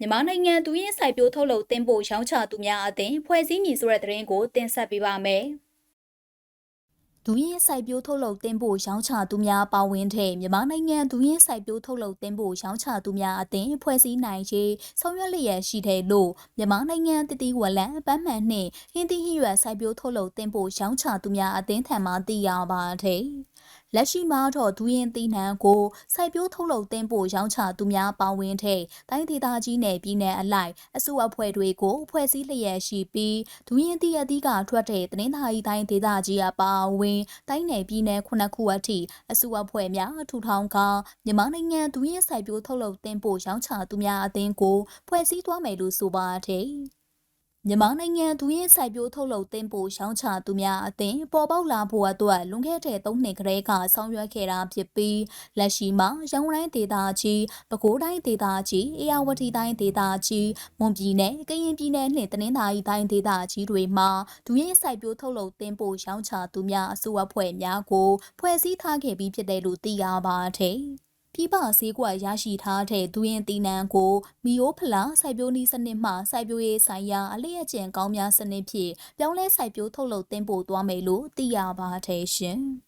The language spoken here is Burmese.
မြန်မာနိုင်ငံသူရင်းစိုက်ပျိုးထုတ်လုပ်တင်ပို့ရောင်းချသူများအသင်းဖွဲ့စည်းမည်ဆိုတဲ့သတင်းကိုတင်ဆက်ပေးပါမယ်။ဒူးရင်စိုက်ပျိုးထုတ်လုပ်တင်ပို့ရောင်းချသူများပါဝင်တဲ့မြန်မာနိုင်ငံဒူးရင်စိုက်ပျိုးထုတ်လုပ်တင်ပို့ရောင်းချသူများအသင်းဖွဲ့စည်းနိုင်ရေးဆောင်ရွက်လျက်ရှိတဲ့လို့မြန်မာနိုင်ငံတတိဝလံပန်းမှန်နှင့်ဟင်းသီးဟရွက်စိုက်ပျိုးထုတ်လုပ်တင်ပို့ရောင်းချသူများအသင်းထံမှသိရပါတယ်။ လက်ရှိမှာတော့ဒူရင်တီနှံကိုစိုက်ပျိုးထုတ်လုပ်တင်ပို့ရောင်းချသူများပါဝင်တဲ့တိုင်းဒေသကြီးနယ်ပြည်နယ်အလိုက်အစုအဖွဲ့တွေကိုဖွဲ့စည်းလျက်ရှိပြီးဒူရင်တီအသီးကထွက်တဲ့တင်းသားကြီးတိုင်းဒေသကြီးအပါအဝင်တိုင်းနယ်ပြည်နယ်ခုနှစ်ခုအထိအစုအဖွဲ့များထူထောင်ကမြန်မာနိုင်ငံဒူရင်စိုက်ပျိုးထုတ်လုပ်တင်ပို့ရောင်းချသူများအသင်းကိုဖွဲ့စည်းသွားမယ်လို့ဆိုပါတယ်။ မြန်မာနိုင်ငံသူရင်စိုက်ပျိုးထုတ်လုပ်တင်ပို့ရောင်းချသူများအသင်းပေါ်ပေါက်လာဖို့အတွက်လွန်ခဲ့တဲ့၃နှစ်ကတည်းကဆောင်ရွက်ခဲ့တာဖြစ်ပြီးလက်ရှိမှာရန်ကုန်တိုင်းဒေသကြီးပဲခူးတိုင်းဒေသကြီးအေရဝတီတိုင်းဒေသကြီးမွန်ပြည်နယ်ကရင်ပြည်နယ်နှင့်တနင်္သာရီတိုင်းဒေသကြီးတွေမှာဒူရင်စိုက်ပျိုးထုတ်လုပ်တင်ပို့ရောင်းချသူများအစုအဖွဲ့များကိုဖွဲ့စည်းထားခဲ့ပြီးဖြစ်တယ်လို့သိရပါတယ်။ ပြည်ပဈေးကွက်ရရှိထားတဲ့ဒူရင်တီနံကိုမီယိုဖလာစိုက်ပျိုးနည်းစနစ်မှစိုက်ပျိုးရေးဆိုင်ရာအလျက်ကျင်ကောင်းများစနစ်ဖြင့်ပြောင်းလဲစိုက်ပျိုးထုတ်လုပ်တင်ပို့သွားမယ်လို့သိရပါတယ်ရှင်။